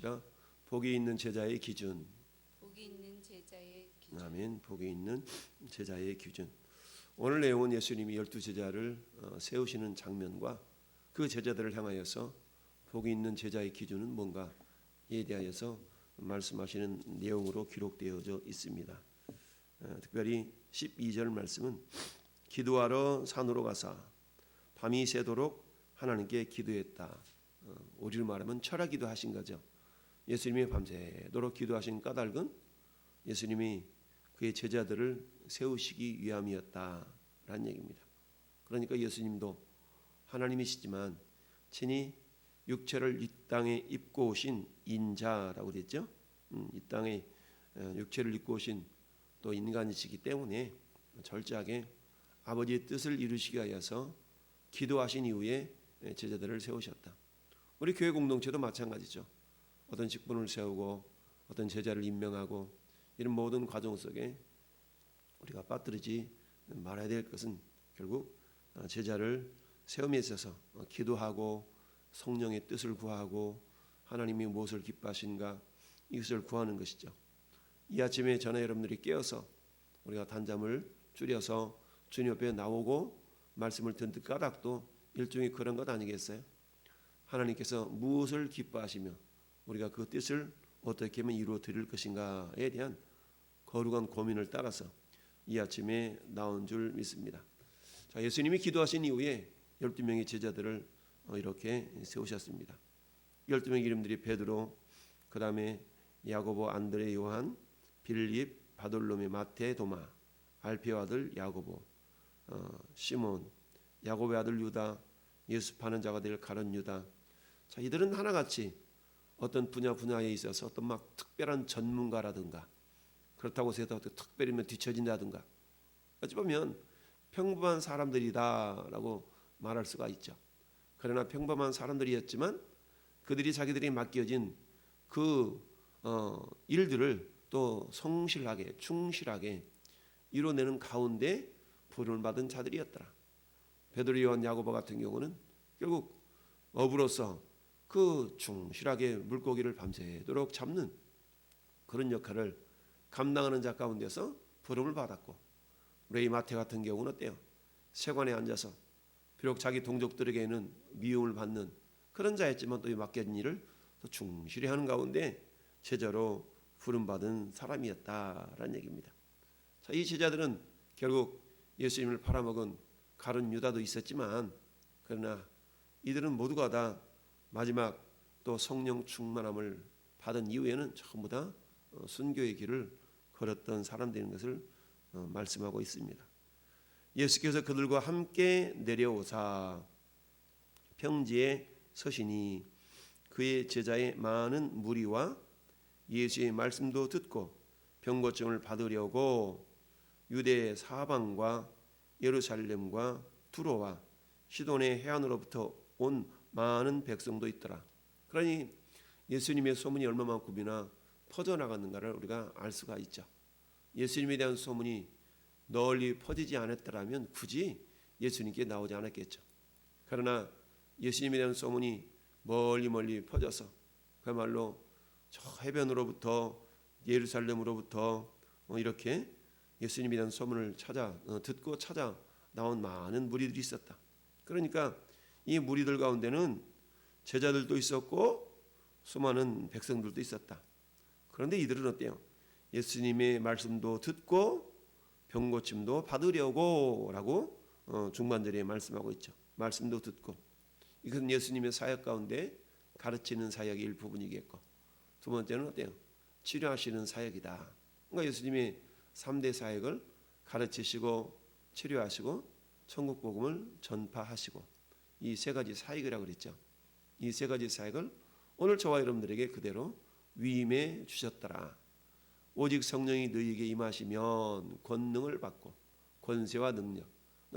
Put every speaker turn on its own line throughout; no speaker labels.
자, 복이 있는 제자의 기준.
복이 있는 제자의 기준
아멘. 복이 있는 제자의 기준. 오늘 내용은 예수님이 열두 제자를 어, 세우시는 장면과 그 제자들을 향하여서 복이 있는 제자의 기준은 뭔가에 대하여서 말씀하시는 내용으로 기록되어져 있습니다. 어, 특별히 12절 말씀은 기도하러 산으로 가사 밤이 새도록 하나님께 기도했다. 어, 우리로 말하면 철학기도 하신 거죠. 예수님이 밤새도록 기도하신 까닭은 예수님이 그의 제자들을 세우시기 위함이었다라는 얘기입니다. 그러니까 예수님도 하나님이시지만 친히 육체를 이 땅에 입고 오신 인자라고 그랬죠. 음, 이 땅에 어, 육체를 입고 오신 또 인간이시기 때문에 절제하게 아버지의 뜻을 이루시기 위하여서 기도하신 이후에 제자들을 세우셨다. 우리 교회 공동체도 마찬가지죠. 어떤 직분을 세우고 어떤 제자를 임명하고 이런 모든 과정 속에 우리가 빠뜨리지 말아야 될 것은 결국 어, 제자를 세움에 있어서 어, 기도하고 성령의 뜻을 구하고 하나님이 무엇을 기뻐하신가 이것을 구하는 것이죠. 이 아침에 저나 여러분들이 깨어서 우리가 단잠을 줄여서 주님 옆에 나오고 말씀을 듣는 까닭도 일종의 그런 것 아니겠어요? 하나님께서 무엇을 기뻐하시며 우리가 그 뜻을 어떻게 하면 이루어 드릴 것인가에 대한 거룩한 고민을 따라서 이 아침에 나온 줄 믿습니다. 자, 예수님이 기도하신 이후에 12명의 제자들을 어, 이렇게 세우셨습니다. 12명의 이름들이 베드로, 그다음에 야고보, 안드레, 요한, 빌립, 바돌로메, 마테, 도마, 알페오 아들 야고보, 어, 시몬, 야고보의 아들 유다, 예수 파는 자가 될 가론 유다. 자, 이들은 하나같이 어떤 분야 분야에 있어서 어떤 막 특별한 전문가라든가 그렇다고 해서 어떻게 특별히 면 뒤처진다든가 어찌 보면 평범한 사람들이다라고 말할 수가 있죠. 그러나 평범한 사람들이었지만 그들이 자기들이 맡겨진 그 어, 일들을 또 성실하게 충실하게 이뤄내는 가운데 부름을 받은 자들이었더라. 베드로 요한 야고보 같은 경우는 결국 어부로서 그 충실하게 물고기를 밤새도록 잡는 그런 역할을 감당하는 자 가운데서 부름을 받았고 레이 마테 같은 경우는 어때요? 세관에 앉아서 비록 자기 동족들에게는 미움을 받는 그런 자였지만 또 이 맡겨진 일을 또 충실히 하는 가운데 제자로 부름받은 사람이었다라는 얘기입니다. 자, 이 제자들은 결국 예수님을 팔아먹은 가룟 유다도 있었지만 그러나 이들은 모두가 다 마지막 또 성령 충만함을 받은 이후에는 전부 다 어, 순교의 길을 걸었던 사람들인 것을 어, 말씀하고 있습니다. 예수께서 그들과 함께 내려오사 평지에 서시니 그의 제자의 많은 무리와 예수의 말씀도 듣고 병고증을 받으려고 유대 사방과 예루살렘과 두로와 시돈의 해안으로부터 온 많은 백성도 있더라. 그러니 예수님의 소문이 얼마만큼이나 퍼져나갔는가를 우리가 알 수가 있죠. 예수님에 대한 소문이 널리 퍼지지 않았더라면 굳이 예수님께 나오지 않았겠죠. 그러나 예수님에 대한 소문이 멀리 멀리 퍼져서 그야말로 저 해변으로부터 예루살렘으로부터 어, 이렇게 예수님에 대한 소문을 찾아 어, 듣고 찾아 나온 많은 무리들이 있었다. 그러니까 이 무리들 가운데는 제자들도 있었고 수많은 백성들도 있었다. 그런데 이들은 어때요? 예수님의 말씀도 듣고 병 고침도 받으려고라고 어, 중반절에 말씀하고 있죠. 말씀도 듣고 이것은 예수님의 사역 가운데 가르치는 사역의 일부분이겠고 두 번째는 어때요? 치료하시는 사역이다. 그러니까 예수님이 3대 사역을 가르치시고 치료하시고 천국 복음을 전파하시고 이 세 가지 사역이라고 그랬죠. 이 세 가지 사역을 오늘 저와 여러분들에게 그대로 위임해 주셨더라. 오직 성령이 너희에게 임하시면 권능을 받고 권세와 능력.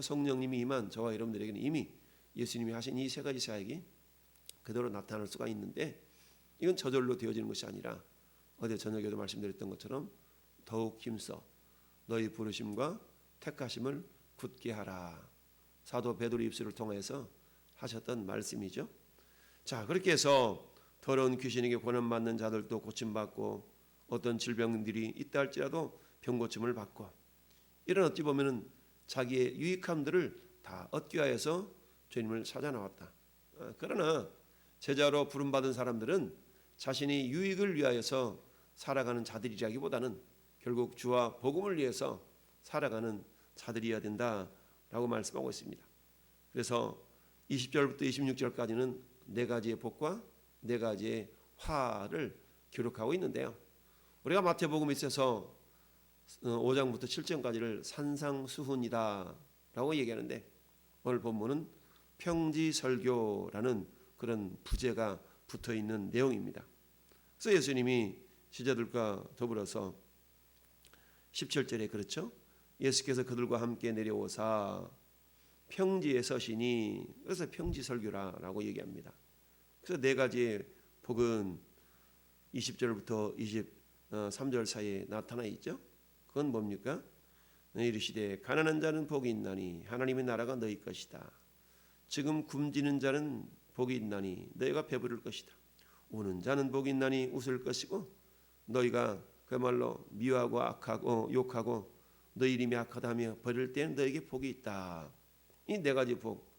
성령님이 임한 저와 여러분들에게는 이미 예수님이 하신 이 세 가지 사역이 그대로 나타날 수가 있는데 이건 저절로 되어지는 것이 아니라 어제 저녁에도 말씀드렸던 것처럼 더욱 힘써 너희 부르심과 택하심을 굳게 하라. 사도 베드로 입술을 통해서 하셨던 말씀이죠. 자, 그렇게 해서 더러운 귀신에게 권한 받는 자들도 고침 받고 어떤 질병들이 있다 할지라도 병 고침을 받고 이런 어찌 보면은 자기의 유익함들을 다 얻기 위해서 주님을 찾아 나왔다. 어, 그러나 제자로 부름 받은 사람들은 자신이 유익을 위하여서 살아가는 자들이라기보다는 결국 주와 복음을 위해서 살아가는 자들이어야 된다라고 말씀하고 있습니다. 그래서 20절부터 26절까지는 네 가지의 복과 네 가지의 화를 기록하고 있는데요. 우리가 마태복음에 있어서 5장부터 7장까지를 산상수훈이다 라고 얘기하는데 오늘 본문은 평지설교라는 그런 부제가 붙어 있는 내용입니다. 그래서 예수님이 제자들과 더불어서 17절에 그렇죠. 예수께서 그들과 함께 내려오사 평지에 서시니 그래서 평지 설교라라고 얘기합니다. 그래서 네 가지의 복은 20절부터 23절 사이에 나타나 있죠. 그건 뭡니까? 네, 이르시되 가난한 자는 복이 있나니 하나님의 나라가 너희 것이다. 지금 굶지는 자는 복이 있나니 너희가 배부를 것이다. 우는 자는 복이 있나니 웃을 것이고 너희가 그말로 미워하고 악하고 욕하고 너희 이름이 악하다며 버릴 때는 너에게 복이 있다. 이 네 가지 복.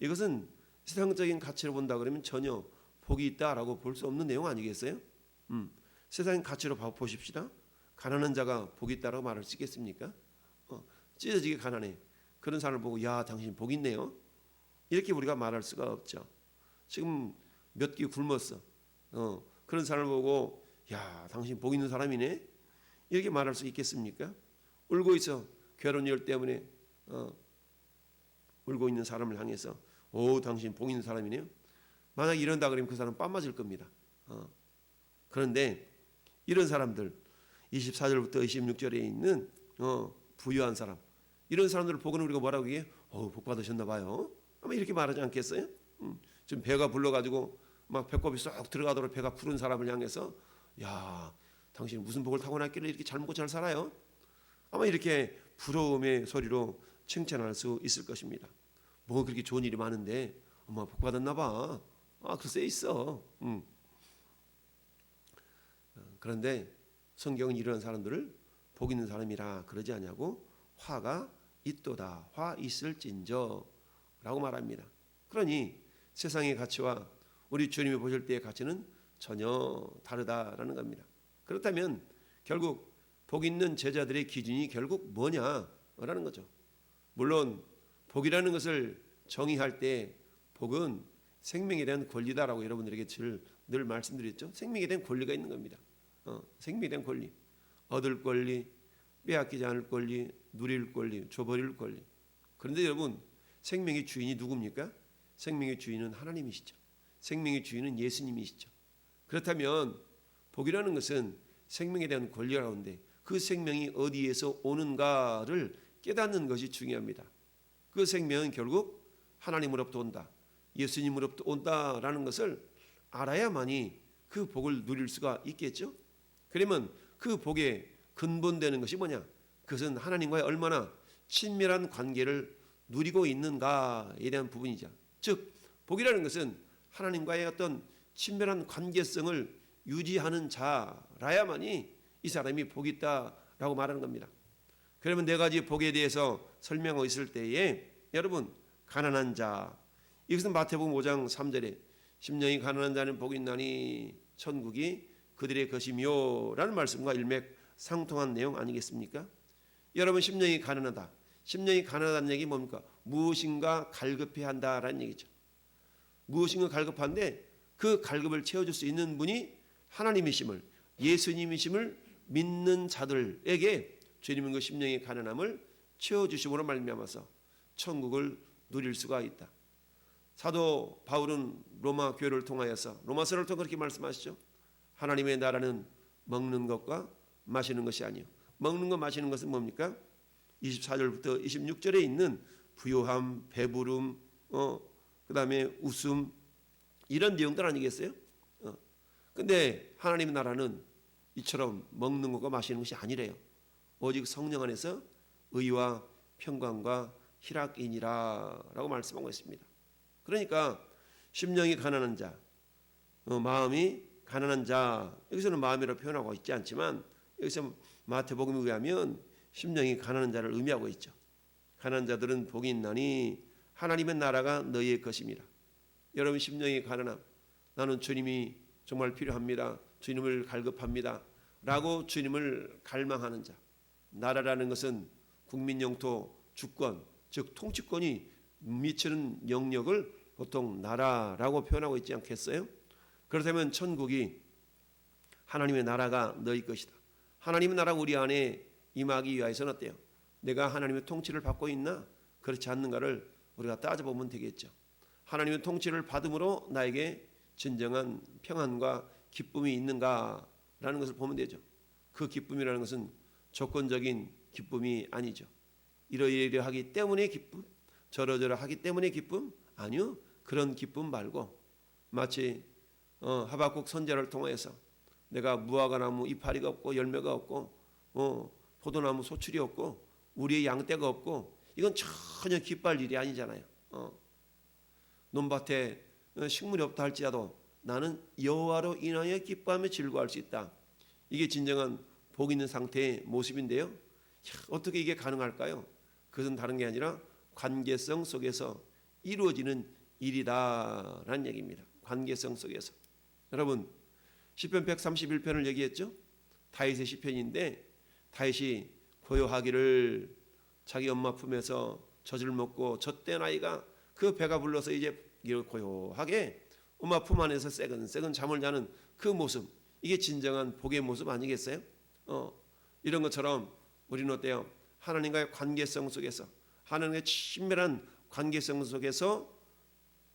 이것은 세상적인 가치로 본다 그러면 전혀 복이 있다라고 볼 수 없는 내용 아니겠어요? 음, 세상의 가치로 봐 보십시다. 가난한 자가 복이 있다라고 말할 수 있겠습니까? 어, 찢어지게 가난해. 그런 사람을 보고 야 당신 복 있네요. 이렇게 우리가 말할 수가 없죠. 지금 몇 끼 굶었어. 어, 그런 사람을 보고 야 당신 복 있는 사람이네. 이렇게 말할 수 있겠습니까? 울고 있어. 결혼열 때문에 어, 울고 있는 사람을 향해서 오 당신 복 있는 사람이네요. 만약 이런다 그러면 그 사람 빰 맞을 겁니다. 어. 그런데 이런 사람들 24절부터 26절에 있는 어, 부유한 사람 이런 사람들을 보고는 우리가 뭐라고 얘기해? 어, 복 받으셨나 봐요. 아마 이렇게 말하지 않겠어요? 음, 지금 배가 불러가지고 막 배꼽이 쏙 들어가도록 배가 부른 사람을 향해서 야 당신 무슨 복을 타고났길래 이렇게 잘 먹고 잘 살아요? 아마 이렇게 부러움의 소리로 칭찬할 수 있을 것입니다. 뭐 그렇게 좋은 일이 많은데 엄마 복 받았나 봐. 아 글쎄 있어. 음. 어, 그런데 성경은 이런 사람들을 복 있는 사람이라 그러지 않냐고 화가 있도다. 화 있을진저라고 말합니다. 그러니 세상의 가치와 우리 주님이 보실 때의 가치는 전혀 다르다라는 겁니다. 그렇다면 결국 복 있는 제자들의 기준이 결국 뭐냐라는 거죠. 물론 복이라는 것을 정의할 때 복은 생명에 대한 권리다라고 여러분들에게 늘, 늘 말씀드렸죠. 생명에 대한 권리가 있는 겁니다. 어, 생명에 대한 권리, 얻을 권리, 빼앗기지 않을 권리, 누릴 권리, 줘버릴 권리. 그런데 여러분 생명의 주인이 누굽니까? 생명의 주인은 하나님이시죠. 생명의 주인은 예수님이시죠. 그렇다면 복이라는 것은 생명에 대한 권리라는데 그 생명이 어디에서 오는가를 깨닫는 것이 중요합니다. 그 생명은 결국 하나님으로부터 온다. 예수님으로부터 온다라는 것을 알아야만이 그 복을 누릴 수가 있겠죠. 그러면 그 복의 근본되는 것이 뭐냐? 그것은 하나님과의 얼마나 친밀한 관계를 누리고 있는가에 대한 부분이죠. 즉 복이라는 것은 하나님과의 어떤 친밀한 관계성을 유지하는 자라야만이 이 사람이 복이 있다라고 말하는 겁니다. 그러면 네 가지 복에 대해서 설명하고 있을 때에 여러분 가난한 자 이것은 마태복음 5장 3절에 심령이 가난한 자는 복이 있나니 천국이 그들의 것이며라는 말씀과 일맥 상통한 내용 아니겠습니까? 여러분 심령이 가난하다. 심령이 가난하다는 얘기 뭡니까? 무엇인가 갈급해 한다라는 얘기죠. 무엇인가 갈급한데 그 갈급을 채워줄 수 있는 분이 하나님이심을 예수님이심을 믿는 자들에게 주님은 그 심령의 가난함을 채워 주심으로 말미암아서 천국을 누릴 수가 있다. 사도 바울은 로마 교회를 통하여서 로마서를 통해 그렇게 말씀하시죠. 하나님의 나라는 먹는 것과 마시는 것이 아니요. 먹는 것 마시는 것은 뭡니까? 24절부터 26절에 있는 부요함, 배부름, 어, 그다음에 웃음 이런 내용들 아니겠어요? 어. 근데 하나님의 나라는 이처럼 먹는 것과 마시는 것이 아니래요. 오직 성령 안에서 의와 평강과 희락이니라라고 말씀하고 있습니다. 그러니까 심령이 가난한 자, 어, 마음이 가난한 자 여기서는 마음이라고 표현하고 있지 않지만 여기서 마태복음에 의하면 심령이 가난한 자를 의미하고 있죠. 가난한 자들은 복이 있나니 하나님의 나라가 너희의 것입니다. 여러분 심령이 가난함. 나는 주님이 정말 필요합니다. 주님을 갈급합니다. 라고 주님을 갈망하는 자. 나라라는 것은 국민 영토 주권, 즉 통치권이 미치는 영역을 보통 나라라고 표현하고 있지 않겠어요? 그렇다면 천국이 하나님의 나라가 너희 것이다. 하나님의 나라가 우리 안에 임하기 위해서는 어때요? 내가 하나님의 통치를 받고 있나? 그렇지 않는가를 우리가 따져보면 되겠죠. 하나님의 통치를 받음으로 나에게 진정한 평안과 기쁨이 있는가라는 것을 보면 되죠. 그 기쁨이라는 것은 조건적인 기쁨이 아니죠. 이러이러하기 때문에 기쁨, 저러저러하기 때문에 기쁨 아니요. 그런 기쁨 말고 마치 어, 하박국 선제를 통해서 내가 무화과 나무 이파리가 없고 열매가 없고 어, 포도나무 소출이 없고 우리의 양떼가 없고 이건 전혀 기뻐할 일이 아니잖아요. 어. 논밭에 어, 식물이 없다 할지라도 나는 여호와로 인하여 기뻐하며 즐거워할 수 있다. 이게 진정한 복 있는 상태의 모습인데요. 야, 어떻게 이게 가능할까요? 그것은 다른 게 아니라 관계성 속에서 이루어지는 일이다라는 얘기입니다. 관계성 속에서. 여러분 시편 131편을 얘기했죠. 다윗의 시편인데 다윗이 고요하기를 자기 엄마 품에서 젖을 먹고 젖된 아이가 그 배가 불러서 이제 고요하게 엄마 품 안에서 새근새근 잠을 자는 그 모습 이게 진정한 복의 모습 아니겠어요? 어, 이런 것처럼 우리는 어때요? 하나님과의 관계성 속에서 하나님의 친밀한 관계성 속에서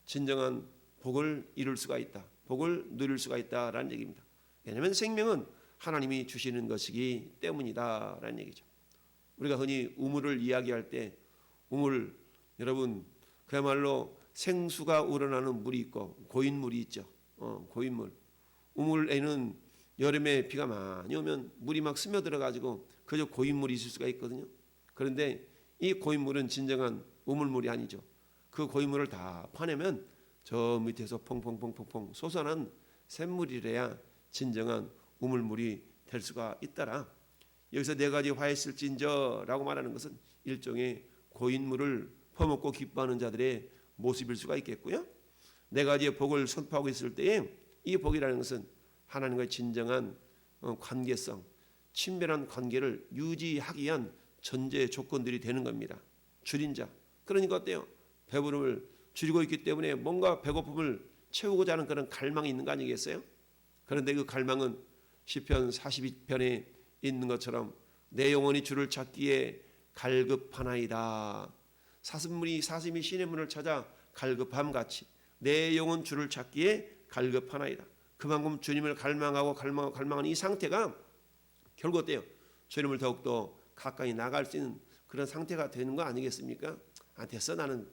진정한 복을 이룰 수가 있다. 복을 누릴 수가 있다라는 얘기입니다. 왜냐하면 생명은 하나님이 주시는 것이기 때문이다라는 얘기죠. 우리가 흔히 우물을 이야기할 때 우물 여러분 그야말로 생수가 우러나는 물이 있고 고인물이 있죠. 어, 고인물. 우물에는 여름에 비가 많이 오면 물이 막 스며들어 가지고 그저 고인물이 있을 수가 있거든요. 그런데 이 고인물은 진정한 우물물이 아니죠. 그 고인물을 다 파내면 저 밑에서 퐁퐁퐁퐁퐁 솟아난 샘물이래야 진정한 우물물이 될 수가 있더라. 여기서 네 가지 화했을진저라고 말하는 것은 일종의 고인물을 퍼먹고 기뻐하는 자들의 모습일 수가 있겠고요. 네 가지의 복을 선포하고 있을 때에 이 복이라는 것은 하나님과의 진정한 어, 관계성, 친밀한 관계를 유지하기 위한 전제 조건들이 되는 겁니다. 줄인 자. 그러니까 어때요? 배부름을 줄이고 있기 때문에 뭔가 배고픔을 채우고자 하는 그런 갈망이 있는 거 아니겠어요? 그런데 그 갈망은 시편 42편에 있는 것처럼 내 영혼이 주를 찾기에 갈급하나이다. 사슴물이 사슴이 신의 문을 찾아 갈급함 같이 내 영혼 주를 찾기에 갈급하나이다. 그만큼 주님을 갈망하고 갈망하고 갈망하는 이 상태가 결국 어때요? 주님을 더욱더 가까이 나갈 수 있는 그런 상태가 되는 거 아니겠습니까? 안 됐어 나는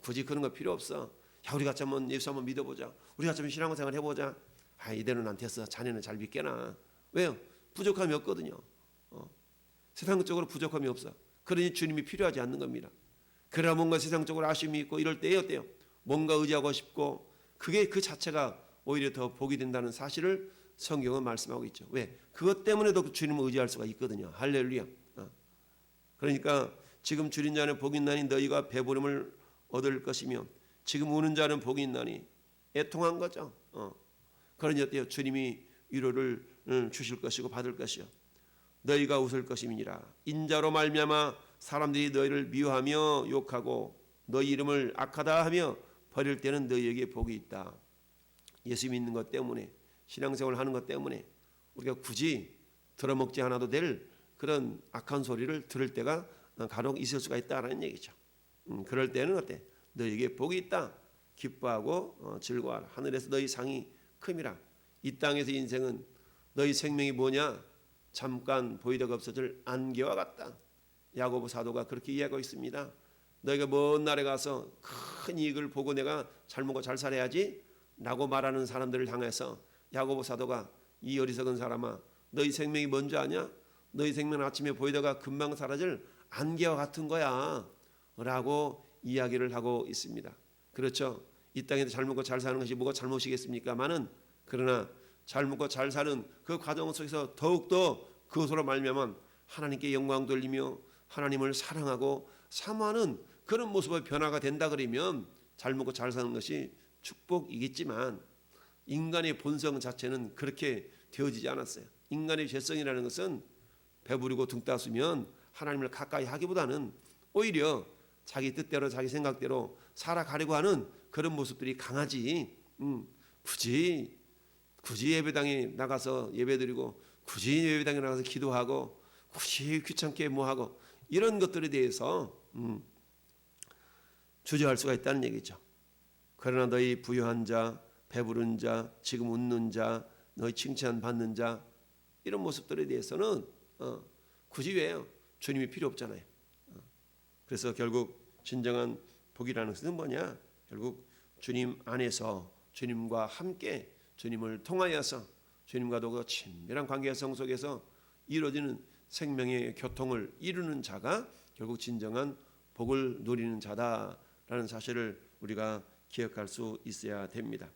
굳이 그런 거 필요 없어. 야 우리 같이 한번 예수 한번 믿어보자. 우리 같이 한번 신앙생활 해보자. 아 이대로는 안 됐어. 자네는 잘 믿게나. 왜요? 부족함이 없거든요. 어. 세상적으로 부족함이 없어. 그러니 주님이 필요하지 않는 겁니다. 그러나 뭔가 세상적으로 아쉬움이 있고 이럴 때 어때요? 뭔가 의지하고 싶고 그게 그 자체가 오히려 더 복이 된다는 사실을 성경은 말씀하고 있죠. 왜? 그것 때문에도 주님을 의지할 수가 있거든요. 할렐루야. 어. 그러니까 지금 줄인 자는 복이 있나니 너희가 배부름을 얻을 것이며 지금 우는 자는 복이 있나니 애통한 거죠. 어. 그러니 어때요? 주님이 위로를 음, 주실 것이고 받을 것이요. 너희가 웃을 것임이니라. 인자로 말미암아 사람들이 너희를 미워하며 욕하고 너희 이름을 악하다 하며 버릴 때는 너희에게 복이 있다. 예수 믿는 것 때문에 신앙생활 하는 것 때문에 우리가 굳이 들어먹지 않아도 될 그런 악한 소리를 들을 때가 간혹 있을 수가 있다라는 얘기죠. 음, 그럴 때는 어때? 너희에게 복이 있다. 기뻐하고 어, 즐거워하라. 하늘에서 너희 상이 큼이라. 이 땅에서 인생은 너희 생명이 뭐냐? 잠깐 보이다가 없어질 안개와 같다. 야고보 사도가 그렇게 이야기하고 있습니다. 너희가 먼 날에 가서 큰 이익을 보고 내가 잘 먹고 잘 살아야지 라고 말하는 사람들을 향해서 야고보 사도가 이 어리석은 사람아 너희 생명이 뭔지 아냐? 너희 생명은 아침에 보이다가 금방 사라질 안개와 같은 거야 라고 이야기를 하고 있습니다. 그렇죠. 이 땅에서 잘 먹고 잘 사는 것이 뭐가 잘못이겠습니까? 많은 그러나 잘 먹고 잘 사는 그 과정 속에서 더욱더 그것으로 말미암아 하나님께 영광 돌리며 하나님을 사랑하고 사모하는 그런 모습의 변화가 된다 그러면 잘 먹고 잘 사는 것이 축복이겠지만 인간의 본성 자체는 그렇게 되어지지 않았어요. 인간의 죄성이라는 것은 배부리고 등 따스면 하나님을 가까이 하기보다는 오히려 자기 뜻대로 자기 생각대로 살아가려고 하는 그런 모습들이 강하지. 음, 굳이 굳이 예배당에 나가서 예배드리고 굳이 예배당에 나가서 기도하고 굳이 귀찮게 뭐 하고 이런 것들에 대해서 음, 주저할 수가 있다는 얘기죠. 그러나 너희 부유한 자, 배부른 자, 지금 웃는 자, 너희 칭찬 받는 자 이런 모습들에 대해서는 어, 굳이 왜요? 주님이 필요 없잖아요. 어. 그래서 결국 진정한 복이라는 것은 뭐냐? 결국 주님 안에서 주님과 함께 주님을 통하여서 주님과도 그 친밀한 관계 성 속에서 이루어지는 생명의 교통을 이루는 자가 결국 진정한 복을 누리는 자다라는 사실을 우리가 기억할 수 있어야 됩니다.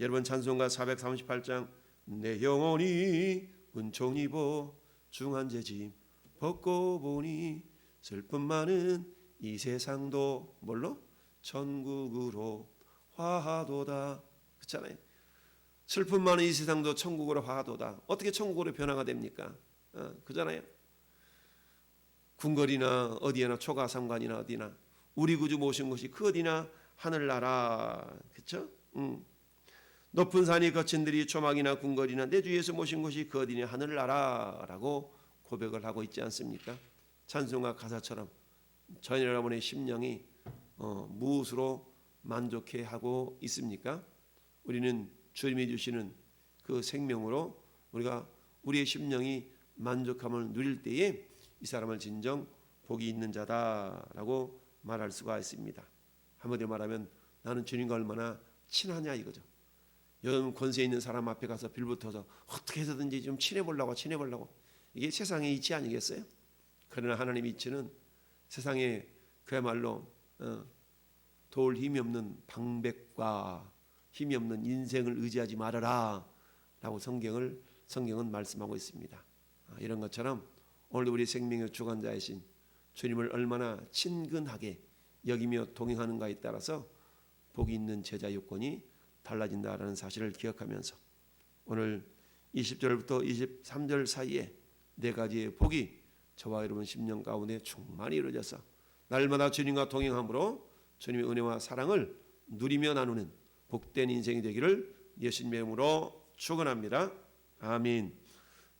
여러분 찬송가 438장 내 영혼이 은총 입어 중한 죄짐 벗고 보니 슬픔 많은 이 세상도 뭘로 천국으로 화하도다 그렇잖아요. 슬픔 많은 이 세상도 천국으로 화하도다. 어떻게 천국으로 변화가 됩니까? 어, 그잖아요. 궁궐이나 어디나 초가 상관이나 어디나 우리 구주 모신 곳이 그 어디나 하늘나라 그렇죠? 음. 높은 산이 거친 들이 초막이나 궁궐이나 내 주에서 모신 곳이 그 어디냐 하늘나라라고 고백을 하고 있지 않습니까? 찬송가 가사처럼 저 여러분의 심령이 어, 무엇으로 만족해 하고 있습니까? 우리는 주님이 주시는 그 생명으로 우리가 우리의 심령이 만족함을 누릴 때에 이 사람을 진정 복이 있는 자다라고 말할 수가 있습니다. 한마디로 말하면 나는 주님과 얼마나 친하냐 이거죠. 요즘 권세 있는 사람 앞에 가서 빌붙어서 어떻게 해서든지 좀 친해 보려고 친해 보려고 이게 세상의 이치 아니겠어요? 그러나 하나님 이치는 세상에 그야말로 어, 도울 힘이 없는 방백과 힘이 없는 인생을 의지하지 말아라라고 성경을 성경은 말씀하고 있습니다. 아, 이런 것처럼 오늘 우리 생명의 주관자이신 주님을 얼마나 친근하게 여기며 동행하는가에 따라서 복이 있는 제자 요건이 달라진다라는 사실을 기억하면서 오늘 20절부터 23절 사이에 네 가지의 복이 저와 여러분 심령 가운데 충만히 이루어져서 날마다 주님과 동행함으로 주님의 은혜와 사랑을 누리며 나누는 복된 인생이 되기를 예수님의 이름으로 축원합니다. 아멘.